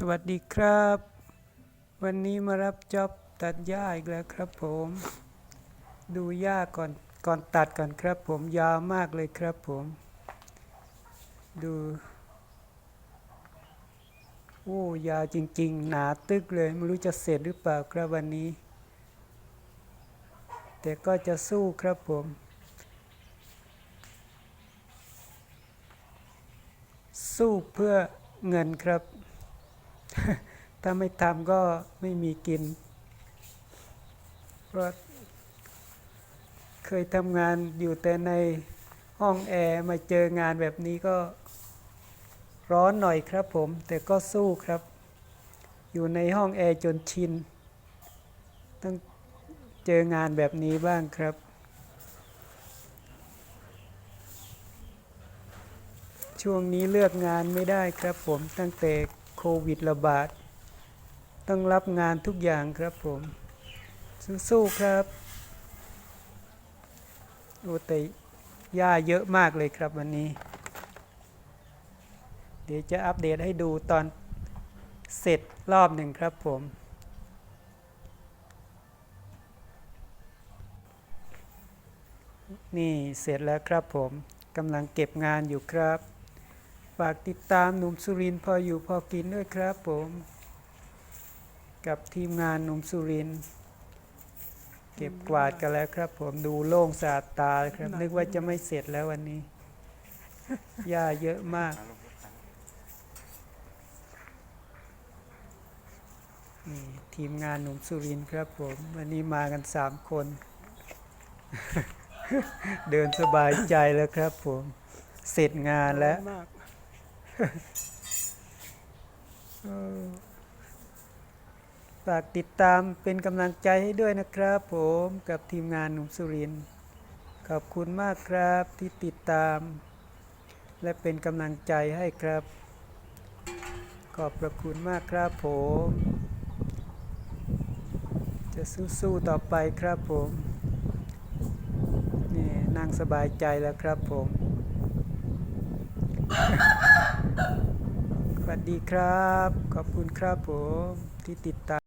สวัสดีครับ วันนี้มารับจ็อบตัดหญ้าอีกแล้วครับผม ดูหญ้าก่อนก่อนตัดก่อนครับผมยาวมากเลยครับผม ดูโอ้ยาวจริง ๆ หนาตึกเลย ไม่รู้จะเสร็จหรือเปล่าครับวันนี้ แต่ก็จะสู้ครับผม สู้เพื่อเงินครับ ถ้าไม่ทำก็ไม่มีกิน เพราะเคยทำงานอยู่แต่ในห้องแอร์มาเจองานแบบนี้ก็ร้อนหน่อยครับผม แต่ก็สู้ครับ อยู่ในห้องแอร์จนชิน ต้องเจองานแบบนี้บ้างครับ ช่วงนี้เลือกงานไม่ได้ครับผมตั้งแต่โควิดระบาด ต้องรับงานทุกอย่างครับผม สู้ๆครับ โอ้แต่หญ้าเยอะมากเลยครับวันนี้ เดี๋ยวจะอัปเดตให้ดูตอนเสร็จรอบหนึ่งครับผม นี่เสร็จแล้วครับผมกำลังเก็บงานอยู่ครับ ฝากติดตามหนุ่มสุรินทร์พออยู่พอกินด้วยครับผม กับทีมงานหนุ่มสุรินทร์เก็บกวาดกันแล้วครับ ผมดูโล่งสะอาดตาเลยครับ นึกว่าจะไม่เสร็จแล้ววันนี้หญ้าเยอะมากนี่ทีมงานหนุ่มสุรินทร์ครับผม วันนี้มากันสามคน เดินสบายใจแล้วครับผม เสร็จงานแล้วมาก ฝากติดตามเป็นกำลังใจให้ด้วยนะครับผมกับทีมงานหนุ่มสุริน ขอบคุณมากครับที่ติดตาม และเป็นกำลังใจให้ครับ ขอบพระคุณมากครับผม จะสู้ๆต่อไปครับผมนี่นั่งสบายใจแล้วครับผมสวัสดีครับ ขอบคุณครับผมที่ติดตาม